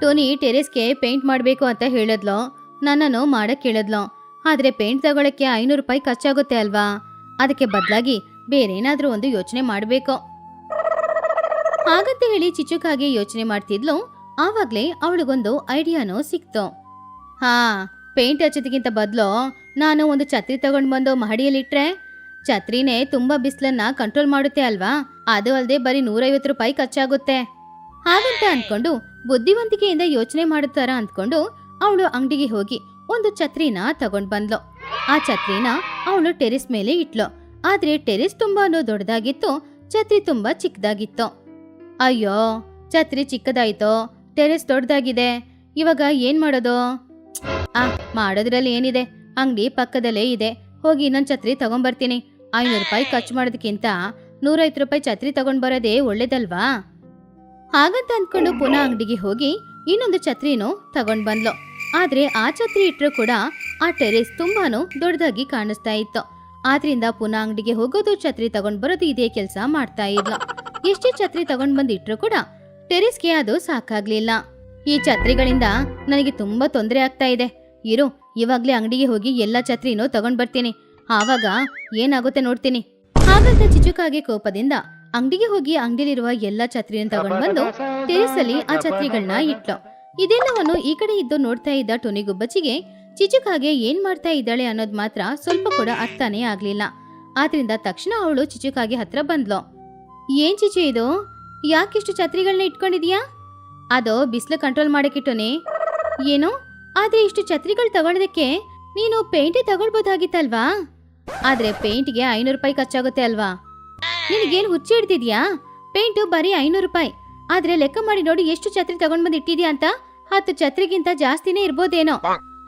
ಟೋನಿ, ಟೆರೆಸ್ಗೆ ಪೇಂಟ್ ಮಾಡಬೇಕು ಅಂತ ಹೇಳಿದ್ಲು. ನನ್ನನ್ನು ಮಾಡಕ್ ಹೇಳಿದ್ಲು. ಆದ್ರೆ ಪೇಂಟ್ ತಗೊಳಕ್ಕೆ ಐನೂರು ರೂಪಾಯಿ ಖರ್ಚಾಗುತ್ತೆ ಅಲ್ವಾ? ಅದಕ್ಕೆ ಬದಲಾಗಿ ಬೇರೇನಾದ್ರೂ ಒಂದು ಯೋಚನೆ ಮಾಡಬೇಕು. ಹಾಗಂತ ಹೇಳಿ ಚಿಚುಕಾಗೆ ಯೋಚನೆ ಮಾಡ್ತಿದ್ಲು. ಆವಾಗ್ಲೇ ಅವಳಿಗೊಂದು ಐಡಿಯಾನೋ ಸಿಕ್ತು. ಹಾ, ಪೇಂಟ್ ಹಚ್ಚೋದಕ್ಕಿಂತ ಬದಲು ನಾನು ಒಂದು ಛತ್ರಿ ತಗೊಂಡ್ ಬಂದು ಮಹಡಿಯಲ್ಲಿಟ್ರೆ ಛತ್ರಿನೇ ತುಂಬಾ ಬಿಸಿಲನ್ನ ಕಂಟ್ರೋಲ್ ಮಾಡುತ್ತೆ ಅಲ್ವಾ? ಅದು ಅಲ್ಲದೆ ಬರೀ ನೂರೈವತ್ತು ರೂಪಾಯಿ ಖರ್ಚಾಗುತ್ತೆ. ಹಾಗಂತ ಅನ್ಕೊಂಡು ಬುದ್ಧಿವಂತಿಕೆಯಿಂದ ಯೋಚನೆ ಮಾಡುತ್ತಾರ ಅಂದ್ಕೊಂಡು ಅವಳು ಅಂಗಡಿಗೆ ಹೋಗಿ ಒಂದು ಛತ್ರಿನ ತಗೊಂಡ್ ಬಂದ್ಲು. ಆ ಛತ್ರಿನ ಅವಳು ಟೆರೆಸ್ ಮೇಲೆ ಇಟ್ಲು. ಆದ್ರೆ ಟೆರೆಸ್ ತುಂಬಾನು ದೊಡ್ಡದಾಗಿತ್ತು, ಛತ್ರಿ ತುಂಬಾ ಚಿಕ್ಕದಾಗಿತ್ತು. ಅಯ್ಯೋ, ಛತ್ರಿ ಚಿಕ್ಕದಾಯ್ತು, ಟೆರೆಸ್ ದೊಡ್ಡದಾಗಿದೆ. ಇವಾಗ ಏನ್ ಮಾಡೋದು? ಆ, ಮಾಡೋದ್ರಲ್ಲಿ ಏನಿದೆ? ಅಂಗಡಿ ಪಕ್ಕದಲ್ಲೇ ಇದೆ. ಹೋಗಿ ಇನ್ನೊಂದು ಛತ್ರಿ ತಗೊಂಡ್ಬರ್ತೀನಿ ಐನೂರು ರೂಪಾಯಿ ಖರ್ಚು ಮಾಡೋದಕ್ಕಿಂತ ನೂರೈವತ್ತು ರೂಪಾಯಿ ಛತ್ರಿ ತಗೊಂಡ್ ಬರೋದೇ ಒಳ್ಳೇದಲ್ವಾ? ಹಾಗಂತ ಅಂದ್ಕೊಂಡು ಪುನಃ ಅಂಗಡಿಗೆ ಹೋಗಿ ಇನ್ನೊಂದು ಛತ್ರಿನೂ ತಗೊಂಡ್ ಬಂದ್ಲು. ಆದ್ರೆ ಆ ಛತ್ರಿ ಇಟ್ಟರು ಕೂಡ ಆ ಟೆರೇಸ್ ತುಂಬಾನು ದೊಡ್ಡದಾಗಿ ಕಾಣಿಸ್ತಾ ಇತ್ತು. ಆದ್ರಿಂದ ಪುನಃ ಅಂಗಡಿಗೆ ಹೋಗೋದು, ಛತ್ರಿ ತಗೊಂಡ್ ಬರೋದು ಇದೇ ಕೆಲಸ ಮಾಡ್ತಾ ಇದ್ಲು. ಎಷ್ಟೇ ಛತ್ರಿ ತಗೊಂಡ್ ಬಂದು ಇಟ್ರು ಕೂಡ ಟೆರೇಸ್ಗೆ ಅದು ಸಾಕಾಗ್ಲಿಲ್ಲ. ಈ ಛತ್ರಿಗಳಿಂದ ನನಗೆ ತುಂಬಾ ತೊಂದರೆ ಆಗ್ತಾ ಇದೆ. ಇರು, ಇವಾಗ್ಲೇ ಅಂಗಡಿಗೆ ಹೋಗಿ ಎಲ್ಲಾ ಛತ್ರಿನೂ ತಗೊಂಡ್ ಬರ್ತೀನಿ. ಆವಾಗ ಏನಾಗುತ್ತೆ ನೋಡ್ತೀನಿ. ಹಾಗಂತ ಚಿಚುಕಾಗೆ ಕೋಪದಿಂದ ಅಂಗಡಿಗೆ ಹೋಗಿ ಅಂಗಡಿಲಿರುವ ಎಲ್ಲಾ ಛತ್ರಿಯನ್ನು ತಗೊಂಡ್ ಬಂದು ಟೆರಿಸ್ ಆ ಛತ್ರಿಗಳನ್ನ ಇಟ್ಲು. ಇದೆಲ್ಲವನ್ನು ಈ ಕಡೆ ಇದ್ದು ನೋಡ್ತಾ ಇದ್ದ ಟೊನಿ ಗುಬ್ಬಚ್ಚಿಗೆ ಚಿಚುಕಾಗೆ ಏನ್ ಮಾಡ್ತಾ ಇದ್ದಾಳೆ ಅನ್ನೋದ್ ಮಾತ್ರ ಸ್ವಲ್ಪ ಕೂಡ ಅರ್ಥನೇ ಆಗ್ಲಿಲ್ಲ. ಆದ್ರಿಂದ ತಕ್ಷಣ ಅವಳು ಚಿಚುಕಾಗೆ ಹತ್ರ ಬಂದ್ಲು. ಏನ್ ಚಿಚು ಇದು? ಯಾಕಿಷ್ಟು ಛತ್ರಿಗಳನ್ನ ಇಟ್ಕೊಂಡಿದ್ಯಾ? ಅದು ಬಿಸಿಲು ಕಂಟ್ರೋಲ್ ಮಾಡಕ್ಕೆ ಟೊನಿ ಏನು? ಆದ್ರೆ ಇಷ್ಟು ಛತ್ರಿಗಳು ತಗೊಳ್ಳೋದಕ್ಕೆ ನೀನು ಪೇಂಟೇ ತಗೊಳ್ಬೋದಾಗಿತ್ತಲ್ವಾ? ಆದ್ರೆ ಪೇಂಟ್ಗೆ ಐನೂರು ರೂಪಾಯಿ ಖರ್ಚಾಗುತ್ತೆ ಅಲ್ವಾ? ನಿನಗೇನು ಹುಚ್ಚಿ ಹಿಡ್ತಿದ್ಯಾ ಪೇಂಟು ಬರೀ ಐನೂರು ರೂಪಾಯಿ. ಆದ್ರೆ ಲೆಕ್ಕ ಮಾಡಿ ನೋಡಿ ಎಷ್ಟು ಛತ್ರಿ ತಗೊಂಡ್ ಬಂದ್ ಇಟ್ಟಿದ್ಯಾ ಅಂತ ಹತ್ತು ಛತ್ರಿಗಿಂತ ಜಾಸ್ತಿನೇ ಇರ್ಬೋದೇನೋ.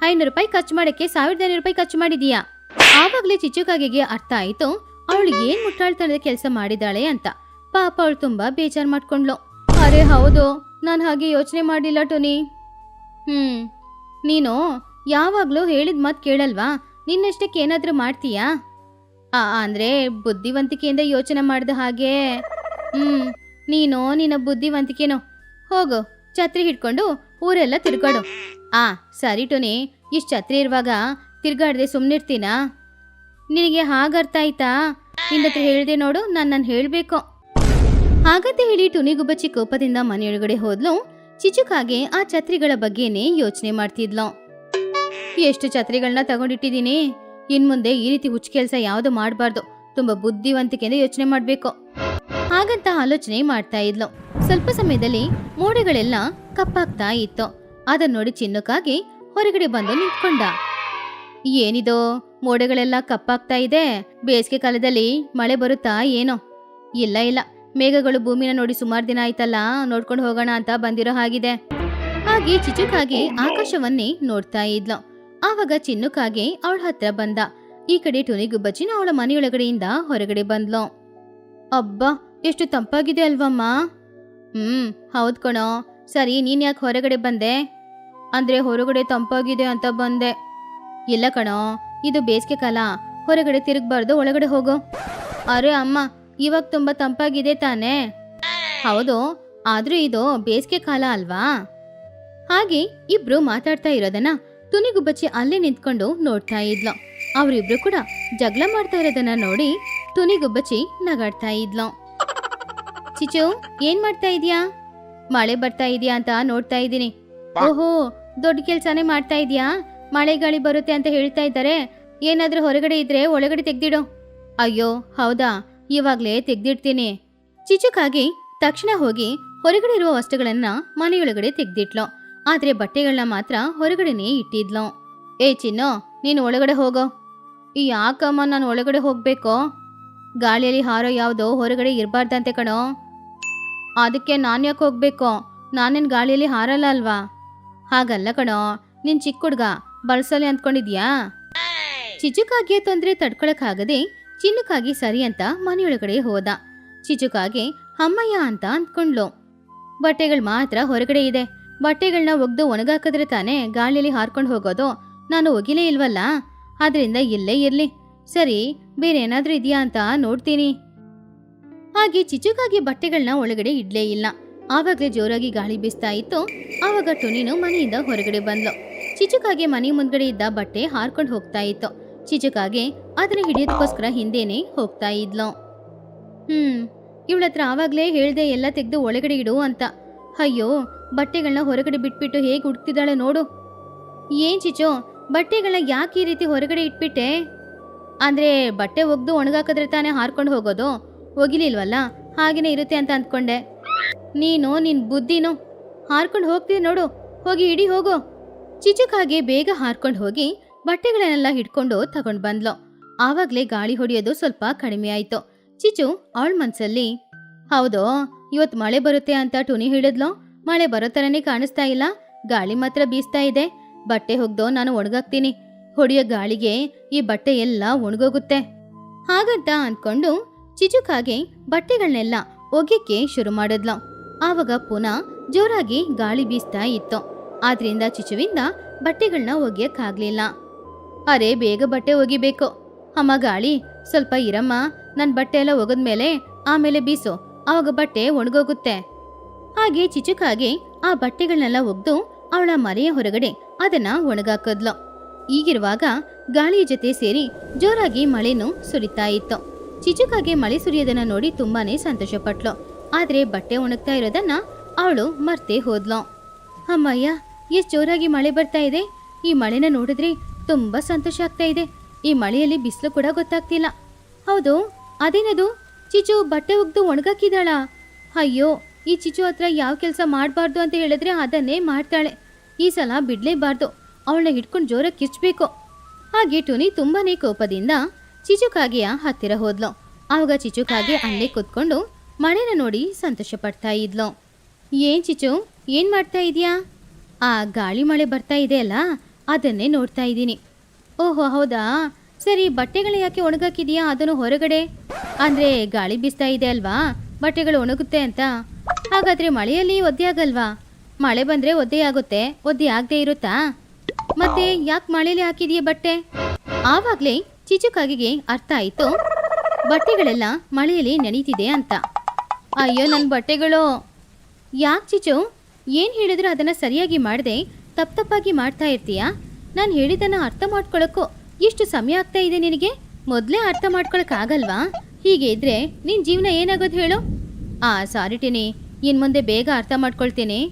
ಐನೂರು ರೂಪಾಯಿ ಖರ್ಚು ಮಾಡಕ್ಕೆ ಸಾವಿರದ ಐನೂರು ರೂಪಾಯಿ ಖರ್ಚು ಮಾಡಿದೀಯಾ? ಆವಾಗ್ಲೇ ಚಿಚುಕಾಗೆಗೆ ಅರ್ಥ ಆಯ್ತು. ಅವಳು ಏನ್ ಮುಟ್ಟಾಳ್ತನದ ಕೆಲಸ ಮಾಡಿದಾಳೆ ಅಂತ. ಪಾಪ ಅವಳು ತುಂಬಾ ಬೇಜಾರ್ ಮಾಡ್ಕೊಂಡ್ಲು ಅರೆ, ಹೌದು. ನಾನು ಹಾಗೆ ಯೋಚನೆ ಮಾಡಿಲ್ಲ ಟೋನಿ. ಹ್ಮ್. ನೀನು ಯಾವಾಗ್ಲೂ ಹೇಳಿದ ಮಾತು ಕೇಳಲ್ವಾ? ನಿನ್ನಷ್ಟಕ್ಕೆ ಏನಾದರೂ ಮಾಡ್ತೀಯಾ? ಆ, ಅಂದ್ರೆ ಬುದ್ಧಿವಂತಿಕೆಯಿಂದ ಯೋಚನೆ ಮಾಡಿದ ಹಾಗೆ. ಹ್ಮ್. ನೀನು ನಿನ್ನ ಬುದ್ಧಿವಂತಿಕೆನೋ. ಹೋಗು. ಛತ್ರಿ ಹಿಡ್ಕೊಂಡು ಊರೆಲ್ಲ ತಿರ್ಗಾಡು. ಆ, ಸರಿ ಟೋನಿ. ಇಷ್ಟು ಛತ್ರಿ ಇರುವಾಗ ತಿರ್ಗಾಡ್ದೆ ಸುಮ್ಮನಿರ್ತೀನಾ ನಿನಗೆ ಹಾಗರ್ಥ ಆಯ್ತಾ? ನಿನ್ನ ಹೇಳ್ದೆ ನೋಡು, ನಾನು ನಾನು ಹೇಳಬೇಕು. ಹಾಗಂತ ಹೇಳಿ ಟುನಿಗುಬ್ಬಚ್ಚಿ ಕೋಪದಿಂದ ಮನೆಯೊಳಗಡೆ ಹೋದ್ಲು. ಚಿಚುಕಾಗೆ ಆ ಛತ್ರಿಗಳ ಬಗ್ಗೆನೇ ಯೋಚನೆ ಮಾಡ್ತಿದ್ಲು. ಎಷ್ಟು ಛತ್ರಿಗಳನ್ನ ತಗೊಂಡಿಟ್ಟಿದೀನಿ ಇನ್ ಮುಂದೆ ಈ ರೀತಿ ಹುಚ್ಚು ಕೆಲಸ ಯಾವುದು ಮಾಡಬಾರ್ದು. ತುಂಬಾ ಬುದ್ಧಿವಂತಿಕೆಯಿಂದ ಯೋಚನೆ ಮಾಡಬೇಕು. ಹಾಗಂತ ಆಲೋಚನೆ ಮಾಡ್ತಾ ಇದ್ಲು. ಸ್ವಲ್ಪ ಸಮಯದಲ್ಲಿ ಮೋಡಗಳೆಲ್ಲ ಕಪ್ಪಾಗ್ತಾ ಇತ್ತು. ಅದನ್ನ ನೋಡಿ ಚಿನ್ನಕ್ಕಾಗಿ ಹೊರಗಡೆ ಬಂದು ನಿಂತ್ಕೊಂಡ. ಏನಿದು? ಮೋಡಗಳೆಲ್ಲ ಕಪ್ಪಾಗ್ತಾ ಇದೆ. ಬೇಸಿಗೆ ಕಾಲದಲ್ಲಿ ಮಳೆ ಬರುತ್ತಾ ಏನೋ? ಇಲ್ಲ ಇಲ್ಲ. ಮೇಘಗಳು ಭೂಮಿನ ನೋಡಿ ಸುಮಾರು ದಿನ ಆಯ್ತಲ್ಲ ನೋಡ್ಕೊಂಡು ಹೋಗೋಣ ಅಂತ ಬಂದಿರೋ ಹಾಗಿದೆ. ಹಾಗೆ ಚಿಚುಕಾಗಿ ಆಕಾಶವನ್ನೇ ನೋಡ್ತಾ ಇದ್ಲು. ಆವಾಗ ಚಿನ್ನುಕಾಗೆ ಅವಳ ಹತ್ರ ಬಂದ. ಈ ಕಡೆ ಟುನಿಗುಬ್ಬಚ್ಚಿನ ಅವಳ ಮನೆಯೊಳಗಡೆಯಿಂದ ಹೊರಗಡೆ ಬಂದ್ಲು. ಅಬ್ಬ ಎಷ್ಟು ತಂಪಾಗಿದೆ ಅಲ್ವಮ್ಮ? ಹ್ಮ್ ಹೌದ್ ಕಣೋ. ಸರಿ ನೀನ್ ಯಾಕೆ ಹೊರಗಡೆ ಬಂದೆ? ಅಂದ್ರೆ ಹೊರಗಡೆ ತಂಪಾಗಿದೆ ಅಂತ ಬಂದೆ. ಇಲ್ಲ ಕಣೋ ಇದು ಬೇಸಿಗೆ ಕಾಲ. ಹೊರಗಡೆ ತಿರುಗಬಾರ್ದು ಒಳಗಡೆ ಹೋಗೋ. ಅರೆ ಅಮ್ಮ ಇವಾಗ ತುಂಬಾ ತಂಪಾಗಿದೆ ತಾನೇ? ಹೌದು, ಆದ್ರೂ ಇದು ಬೇಸಿಗೆ ಕಾಲ ಅಲ್ವಾ? ಹಾಗೆ ಇಬ್ರು ಮಾತಾಡ್ತಾ ಇರೋದನ್ನ ತುನಿಗುಬ್ಬಚ್ಚಿ ಅಲ್ಲೇ ನಿಂತ್ಕೊಂಡು ನೋಡ್ತಾ ಇದ್ಲು. ಅವರಿಬ್ರು ಕೂಡ ಜಗಳ ಮಾಡ್ತಾ ಇರೋದನ್ನ ನೋಡಿ ತುನಿಗುಬ್ಬಚ್ಚಿ ನಗಾಡ್ತಾ ಇದ್ಲು. ಚಿಚು ಏನ್ ಮಾಡ್ತಾ ಇದೀಯಾ? ಮಳೆ ಬರ್ತಾ ಇದೆಯಾ ಅಂತ ನೋಡ್ತಾ ಇದ್ದೀನಿ. ಓಹೋ, ದೊಡ್ಡ ಕೆಲ್ಸಾನೇ ಮಾಡ್ತಾ ಇದೀಯಾ? ಮಳೆ ಗಾಳಿ ಬರುತ್ತೆ ಅಂತ ಹೇಳ್ತಾ ಇದ್ದಾರೆ. ಏನಾದ್ರೂ ಹೊರಗಡೆ ಇದ್ರೆ ಒಳಗಡೆ ತೆಗ್ದಿಡು. ಅಯ್ಯೋ, ಹೌದಾ? ಇವಾಗ್ಲೇ ತೆಗ್ದಿಡ್ತೀನಿ. ಚಿಚುಕಾಗಿ ತಕ್ಷಣ ಹೋಗಿ ಹೊರಗಡೆ ಇರುವ ವಸ್ತುಗಳನ್ನ ಮನೆಯೊಳಗಡೆ ತೆಗ್ದಿಟ್ಲು. ಆದ್ರೆ ಬಟ್ಟೆಗಳನ್ನ ಮಾತ್ರ ಹೊರಗಡೆನೇ ಇಟ್ಟಿದ್ಲು. ಏ ಚಿನ್ನು, ನೀನು ಒಳಗಡೆ ಹೋಗೋ. ಯಾಕಮ್ಮ ನಾನು ಒಳಗಡೆ ಹೋಗ್ಬೇಕೋ? ಗಾಳಿಯಲ್ಲಿ ಹಾರೋ ಯಾವುದೋ ಹೊರಗಡೆ ಇರಬಾರ್ದಂತೆ ಕಣೋ. ಅದಕ್ಕೆ ನಾನು ಯಾಕೆ ಹೋಗ್ಬೇಕು? ನಾನೇನು ಗಾಳಿಯಲ್ಲಿ ಹಾರಲ್ಲ ಅಲ್ವಾ? ಹಾಗಲ್ಲ ಕಣೋ, ನಿನ್ ಚಿಕ್ಕ ಹುಡ್ಗ ಬಳಸಲಿ ಅಂದ್ಕೊಂಡಿದ್ಯಾ? ಚಿಚುಕಾಗಿಯೇ ತೊಂದರೆ ತಡ್ಕೊಳಕ್ಕಾಗದೆ ಚಿನ್ನುಕಾಗಿ ಸರಿ ಅಂತ ಮನೆಯೊಳಗಡೆ ಹೋದ. ಚಿಚುಕಾಗೆ, ಅಮ್ಮಯ್ಯ ಅಂತ ಅಂದ್ಕೊಂಡ್ಲು ಬಟ್ಟೆಗಳು ಮಾತ್ರ ಹೊರಗಡೆ ಇದೆ. ಬಟ್ಟೆಗಳನ್ನ ಒಗ್ದು ಒಣಗಾಕಿದ್ರೆ ತಾನೇ ಗಾಳಿಯಲ್ಲಿ ಹಾರ್ಕೊಂಡು ಹೋಗೋದು. ನಾನು ಒಗಿಲೇ ಇಲ್ವಲ್ಲ? ಆದ್ರಿಂದ ಇಲ್ಲೇ ಇರ್ಲಿ. ಸರಿ, ಬೇರೆ ಏನಾದ್ರೂ ಇದೆಯಾ ಅಂತ ನೋಡ್ತೀನಿ. ಹಾಗೆ ಚಿಚುಕಾಗಿ ಬಟ್ಟೆಗಳನ್ನ ಒಳಗಡೆ ಇಡ್ಲೇ ಇಲ್ಲ. ಆವಾಗಲೇ ಜೋರಾಗಿ ಗಾಳಿ ಬೀಸ್ತಾ ಇತ್ತು. ಆವಾಗ ಟುನಿನು ಮನೆಯಿಂದ ಹೊರಗಡೆ ಬಂದ್ಲು. ಚಿಚುಕಾಗೆ ಮನೆ ಮುಂದ್ಗಡೆ ಇದ್ದ ಬಟ್ಟೆ ಹಾರ್ಕೊಂಡು ಹೋಗ್ತಾ ಇತ್ತು. ಚಿಚುಕಾಗೆ ಅದನ್ನ ಹಿಡಿಯೋದಕ್ಕೋಸ್ಕರ ಹಿಂದೇನೆ ಹೋಗ್ತಾ ಇದ್ಲು. ಹ್ಮ್ ಇವಳ ಹತ್ರ ಆವಾಗ್ಲೇ ಹೇಳ್ದೆ ಎಲ್ಲ ತೆಗೆದು ಒಳಗಡೆ ಇಡು ಅಂತ. ಅಯ್ಯೋ ಬಟ್ಟೆಗಳನ್ನ ಹೊರಗಡೆ ಬಿಟ್ಬಿಟ್ಟು ಹೇಗೆ ಹುಡುಕ್ತಿದ್ದಾಳೆ ನೋಡು. ಏನ್ ಚಿಚು ಬಟ್ಟೆಗಳನ್ನ ಯಾಕೆ ಈ ರೀತಿ ಹೊರಗಡೆ ಇಟ್ಬಿಟ್ಟೆ? ಅಂದ್ರೆ ಬಟ್ಟೆ ಒಗ್ದು ಒಣಗಾಕಿದ್ರೆ ತಾನೇ ಹಾರ್ಕೊಂಡು ಹೋಗೋದು? ಒಗಿಲಿಲ್ವಲ್ಲ, ಹಾಗೇನೆ ಇರುತ್ತೆ ಅಂತ ಅಂದ್ಕೊಂಡೆ. ನೀನು ನಿನ್ ಬುದ್ಧಿನು ಹಾರ್ಕೊಂಡು ಹೋಗ್ತೀನಿ ನೋಡು, ಹೋಗಿ ಇಡಿ ಹೋಗು. ಚಿಚುಕಾಗೆ ಬೇಗ ಹಾರ್ಕೊಂಡು ಹೋಗಿ ಬಟ್ಟೆಗಳನ್ನೆಲ್ಲ ಹಿಡ್ಕೊಂಡು ತಗೊಂಡ್ ಬಂದ್ಲು. ಆವಾಗ್ಲೇ ಗಾಳಿ ಹೊಡೆಯೋದು ಸ್ವಲ್ಪ ಕಡಿಮೆ ಆಯ್ತು. ಚಿಚು ಅವಳ ಮನ್ಸಲ್ಲಿ, ಹೌದು, ಇವತ್ ಮಳೆ ಬರುತ್ತೆ ಅಂತ ಟುನಿ ಹೇಳಿದ್ಲು. ಮಳೆ ಬರೋ ಥರನೇ ಕಾಣಿಸ್ತಾ ಇಲ್ಲ. ಗಾಳಿ ಮಾತ್ರ ಬೀಸ್ತಾ ಇದೆ. ಬಟ್ಟೆ ಹೋಗ್ದೋ ನಾನು ಒಣಗಾಕ್ತೀನಿ. ಹೊಡೆಯೋ ಗಾಳಿಗೆ ಈ ಬಟ್ಟೆ ಎಲ್ಲ ಒಣಗೋಗುತ್ತೆ. ಹಾಗಂತ ಅನ್ಕೊಂಡು ಚಿಚುಕಾಗೆ ಬಟ್ಟೆಗಳನ್ನೆಲ್ಲ ಒಗ್ಯಕ್ಕೆ ಶುರು ಮಾಡಿದ್ಲು. ಆವಾಗ ಪುನಃ ಜೋರಾಗಿ ಗಾಳಿ ಬೀಸ್ತಾ ಇತ್ತು. ಆದ್ರಿಂದ ಚಿಚುವಿಂದ ಬಟ್ಟೆಗಳನ್ನ ಒಗ್ಯಕ್ಕಾಗ್ಲಿಲ್ಲ. ಅರೆ, ಬೇಗ ಬಟ್ಟೆ ಒಗಿಬೇಕು. ಅಮ್ಮ ಗಾಳಿ, ಸ್ವಲ್ಪ ಇರಮ್ಮ ನನ್ನ ಬಟ್ಟೆ ಎಲ್ಲ ಒಗದ್ಮೇಲೆ ಆಮೇಲೆ ಬೀಸು ಆವಾಗ ಬಟ್ಟೆ ಒಣಗೋಗುತ್ತೆ. ಹಾಗೆ ಚಿಚುಕಾಗಿ ಆ ಬಟ್ಟೆಗಳನ್ನೆಲ್ಲ ಒಗ್ದು ಅವಳ ಮನೆಯ ಹೊರಗಡೆ ಅದನ್ನ ಒಣಗಾಕದ್ಲು. ಈಗಿರುವಾಗ ಗಾಳಿಯ ಜೊತೆ ಸೇರಿ ಜೋರಾಗಿ ಮಳೆನೂ ಸುರಿತಾ ಇತ್ತು. ಚಿಚುಕಾಗೆ ಮಳೆ ಸುರಿಯೋದನ್ನ ನೋಡಿ ತುಂಬಾನೇ ಸಂತೋಷಪಟ್ಲು. ಆದ್ರೆ ಬಟ್ಟೆ ಒಣಗ್ತಾ ಇರೋದನ್ನ ಅವಳು ಮರ್ತೇ ಹೋದ್ಲು. ಅಮ್ಮಯ್ಯ, ಎಷ್ಟು ಜೋರಾಗಿ ಮಳೆ ಬರ್ತಾ ಇದೆ. ಈ ಮಳೆನ ನೋಡಿದ್ರೆ ತುಂಬಾ ಸಂತೋಷ ಆಗ್ತಾ ಇದೆ. ಈ ಮಳೆಯಲ್ಲಿ ಬಿಸಿಲು ಕೂಡ ಗೊತ್ತಾಗ್ತಿಲ್ಲ. ಹೌದು, ಅದೇನದು? ಚಿಚು ಬಟ್ಟೆ ಒಗ್ದು ಒಣಗಾಕಿದಾಳ ಅಯ್ಯೋ, ಈ ಚಿಚು ಹತ್ರ ಯಾವ ಕೆಲಸ ಮಾಡಬಾರ್ದು ಅಂತ ಹೇಳಿದ್ರೆ ಅದನ್ನೇ ಮಾಡ್ತಾಳೆ. ಈ ಸಲ ಬಿಡ್ಲೇಬಾರ್ದು. ಅವಳನ್ನ ಹಿಡ್ಕೊಂಡು ಜೋರಾಗಿ ಕಿಚ್ಚಬೇಕು ಹಾಗೆ ಟುನಿ ತುಂಬಾನೇ ಕೋಪದಿಂದ ಚಿಚುಕಾಗೆಯ ಹತ್ತಿರ ಹೋದ್ಲು. ಆವಾಗ ಚಿಚುಕಾಗೆ ಅಲ್ಲೇ ಕೂತ್ಕೊಂಡು ಮಳೆನ ನೋಡಿ ಸಂತೋಷ ಪಡ್ತಾ ಇದ್ಲು. ಏನ್ ಚಿಚು, ಏನ್ ಮಾಡ್ತಾ ಇದೀಯಾ? ಆ ಗಾಳಿ ಮಳೆ ಬರ್ತಾ ಇದೆ ಅಲ್ಲ? ಅದನ್ನೇ ನೋಡ್ತಾ ಇದ್ದೀನಿ. ಓಹೋ, ಹೌದಾ? ಸರಿ, ಬಟ್ಟೆಗಳು ಯಾಕೆ ಒಣಗಾಕಿದೀಯಾ? ಅದನ್ನು ಹೊರಗಡೆ. ಅಂದ್ರೆ ಗಾಳಿ ಬೀಸ್ತಾ ಇದೆ ಅಲ್ವಾ? ಬಟ್ಟೆಗಳು ಒಣಗುತ್ತೆ ಅಂತ. ಹಾಗಾದ್ರೆ ಮಳೆಯಲ್ಲಿ ಒದ್ದೆ ಆಗಲ್ವಾ? ಮಳೆ ಬಂದ್ರೆ ಒದ್ದೆ ಆಗುತ್ತೆ. ಒದ್ದೆ ಆಗದೆ ಇರುತ್ತಾ? ಮತ್ತೆ ಯಾಕೆ ಮಳೆಯಲ್ಲಿ ಹಾಕಿದೀಯಾ ಬಟ್ಟೆ? ಆವಾಗಲೇ ಚಿಚುಕಾಗಿಗೆ ಅರ್ಥ ಆಯ್ತು. ಬಟ್ಟೆಗಳೆಲ್ಲ ಮಳೆಯಲ್ಲಿ ನೆನೀತಿದೆ ಅಂತ. ಅಯ್ಯೋ ನನ್ನ ಬಟ್ಟೆಗಳು. ಯಾಕೆ ಚಿಚು? ಏನು ಹೇಳಿದ್ರು ಅದನ್ನ ಸರಿಯಾಗಿ ಮಾಡದೆ ತಪ್ಪು ತಪ್ಪಾಗಿ ಮಾಡ್ತಾ ಇರ್ತೀಯಾ? ನಾನು ಹೇಳಿದ್ದನ್ನು ಅರ್ಥ ಮಾಡ್ಕೊಳ್ಳೋಕ್ಕೂ ಎಷ್ಟು ಸಮಯ ಆಗ್ತಾ ಇದೆ ನಿನಗೆ? ಮೊದಲೇ ಅರ್ಥ ಮಾಡ್ಕೊಳಕ್ಕಾಗಲ್ವಾ ಹೀಗೆ ಇದ್ರೆ ನಿನ್ನ ಜೀವನ ಏನಾಗೋದು ಹೇಳು? ಆ ಸಾರಿ ಟಿನಿ. ಇನ್ ಮುಂದೆ ಬೇಗ ಅರ್ಥ ಮಾಡ್ಕೊಳ್ತೀನಿ.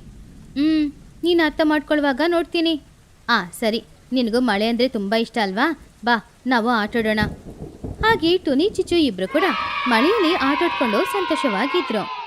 ಹ್ಞೂ ನೀನು ಅರ್ಥ ಮಾಡ್ಕೊಳ್ಳುವಾಗ ನೋಡ್ತೀನಿ. ಆ, ಸರಿ. ನಿನಗೂ ಮಳೆ ಅಂದರೆ ತುಂಬ ಇಷ್ಟ ಅಲ್ವಾ? ಬಾ, ನಾವು ಆಟಾಡೋಣ. ಹಾಗೆ ಟುನಿ ಚಿಚು ಇಬ್ಬರು ಕೂಡ ಮಳೆಯಲ್ಲಿ ಆಟಾಡ್ಕೊಂಡು ಸಂತೋಷವಾಗಿದ್ರು.